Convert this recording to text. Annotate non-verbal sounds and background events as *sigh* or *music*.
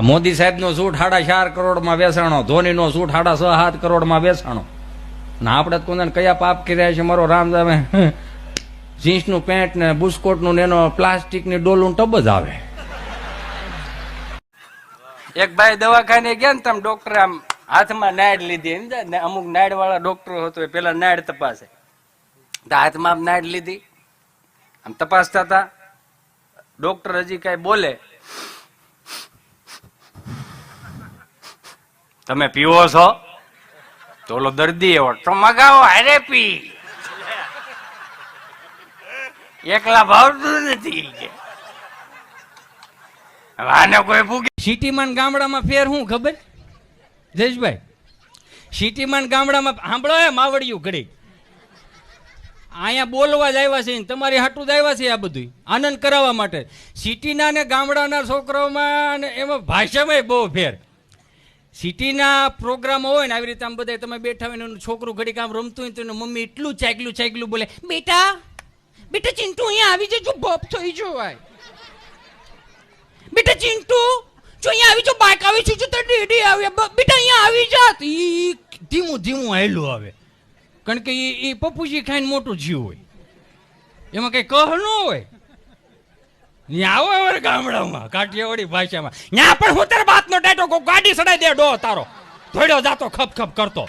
આ મોદી સાહેબનો સૂટ સાડા ચાર કરોડમાં વેચાણો, ધોનીનો સૂટ સાડા છ સાત કરોડમાં વેચાણો. ને આપણે કોને કયા પાપ કર્યા છે મારો રામ જામે *laughs* જીન્સનું પેન્ટ ને બુસ્કોટનું ને એનો પ્લાસ્ટિકની ડોલું ટબ જ આવે. એક ભાઈ દવાખાને ગયા ને તમે ડોક્ટર આમ હાથમાં નાડ લીધી. એમ અમુક નાડ વાળા ડોક્ટરો હતો પેલા નાડ તપાસે. હાથમાં આમ લીધી. આમ તપાસતા હતા. ડોક્ટર હજી કઈ બોલે. તમે પીવો છો? તો ઓલો દર્દી એવો, તો મગાવો હારે પી એકલા ભાવતું નથી કે. આને કોઈ ભૂગી સિટીમાં ગામડામાં ફેર શું ખબર? જયેશભાઈ, સિટીમાં ગામડામાં સાંભળો એ માવડિયું ઘડી અહીંયા બોલવા જ આવ્યા છે તમારી હાટું જ આવ્યા છે આ બધું આનંદ કરાવવા માટે. સિટીના ને ગામડાના છોકરાઓમાં એમાં ભાષામાં બહુ ફેર. સિટીના પ્રોગ્રામ હોય ને, આવી રીતે આમ બધા તમે બેઠા હોય ને છોકરું ઘડીક આમ રમતું હોય તો એનું મમ્મી એટલું ચાકલું ચાકલું બોલે, બેટા બેટા ચિંટુ અહીંયા આવી જજો બોપ થઈ જવાય. બેટા ચિંટુ, જો અહીંયા આવી જો બાઇક આવી છું, જો તો ડેડી આવે બેટા અહીંયા આવી જાત ઈ ધીમું ધીમું હેલું આવે. કારણ કે એ પપ્પુજી ખાઈને મોટું જીવ હોય. એમાં કઈ કહ ન હોય. આવો અમારે ગામડામાં, કાઠિયાવાડી ભાષામાં. ન્યા પણ હું તારે બાતનો ટાટો ગાડી સડાઈ દે ડો તારો. થોડ્યો જાતો, ખપ ખપ કરતો.